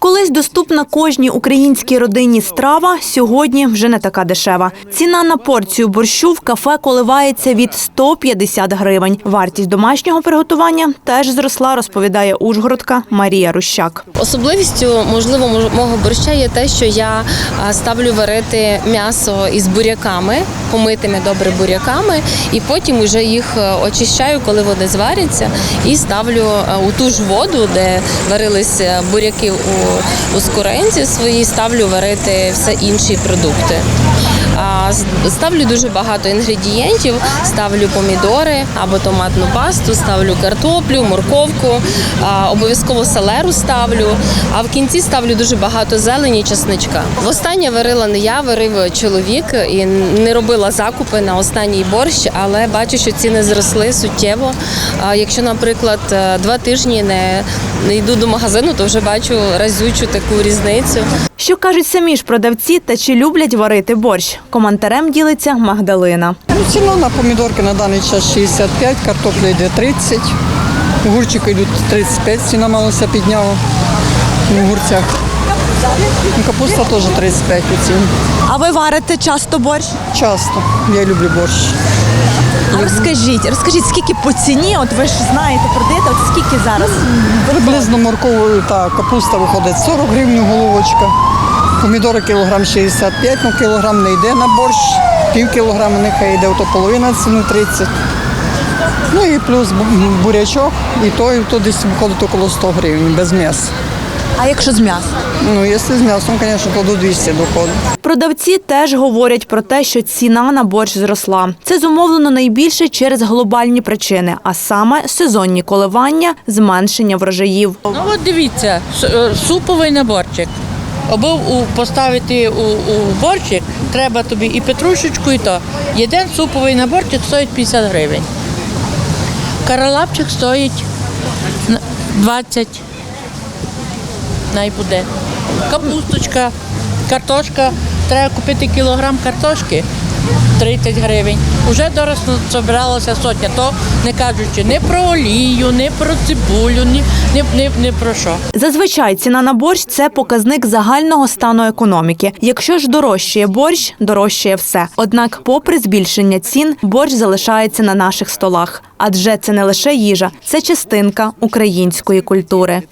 Колись доступна кожній українській родині страва, сьогодні вже не така дешева. Ціна на порцію борщу в кафе коливається від 150 гривень. Вартість домашнього приготування теж зросла, розповідає Ужгородка Марія Рущак. Особливістю, можливо, мого борща є те, що я ставлю варити м'ясо із буряками, помитими добре буряками, і потім вже їх е, очищаю, коли вони зваряться, і ставлю е, у ту ж воду, де варилися буряки у, у скоринці своїй, ставлю варити все інші продукти. Ставлю дуже багато інгредієнтів, ставлю помідори або томатну пасту, ставлю картоплю, морковку, обов'язково селеру ставлю. А в кінці ставлю дуже багато зелені, чесничка. Востаннє варила не я, варив чоловік і не робила закупи на останній борщ, але бачу, що ціни зросли суттєво. Якщо, наприклад, е, два тижні не йду до магазину, то вже бачу разючу таку різницю. Що кажуть самі ж продавці та чи люблять варити борщ? Коментарем ділиться Магдалина. Ну, ціна на помідорки на даний час 65, картопля йде 30, огурчики йдуть 35, ціна малося підняла в огурцях. Ну, Капуста теж 35 у ціні. А ви варите часто борщ? Часто. Я люблю борщ. Розкажіть, розкажіть, скільки по ціні? От ви ж знаєте, продаєте, от скільки зараз? Приблизно моркову та капуста виходить 40 гривень головочка. Помідори кілограм 65, ну кілограм не йде на борщ, пів кілограма нехай йде, то половина ціни 30. Ну і плюс бурячок, і то, і то десь виходить около 100 гривень без м'яса. А якщо з м'ясом? Ну, якщо з м'ясом, звісно, то до 200 доходить. Продавці теж говорять про те, що ціна на борщ зросла. Це зумовлено найбільше через глобальні причини, а саме сезонні коливання, зменшення врожаїв. Ну от дивіться, е, суповий наборчик. Аби у, поставити у, у борщик, треба тобі і петрушечку, і то. Один суповий наборчик стоїть 50 гривень. Каралапчик стоїть на 20. Най буде. Капусточка, картошка. Треба купити кілограм картошки 30 гривень. Уже доросло збиралася сотня. То не кажучи не про олію, не про цибулю, ні, ні, ні, ні про що. Зазвичай ціна на борщ це показник загального стану економіки. Якщо ж дорожчає борщ, дорожчає все. Однак, попри збільшення цін, борщ залишається на наших столах. Адже це не лише їжа, це частинка української культури.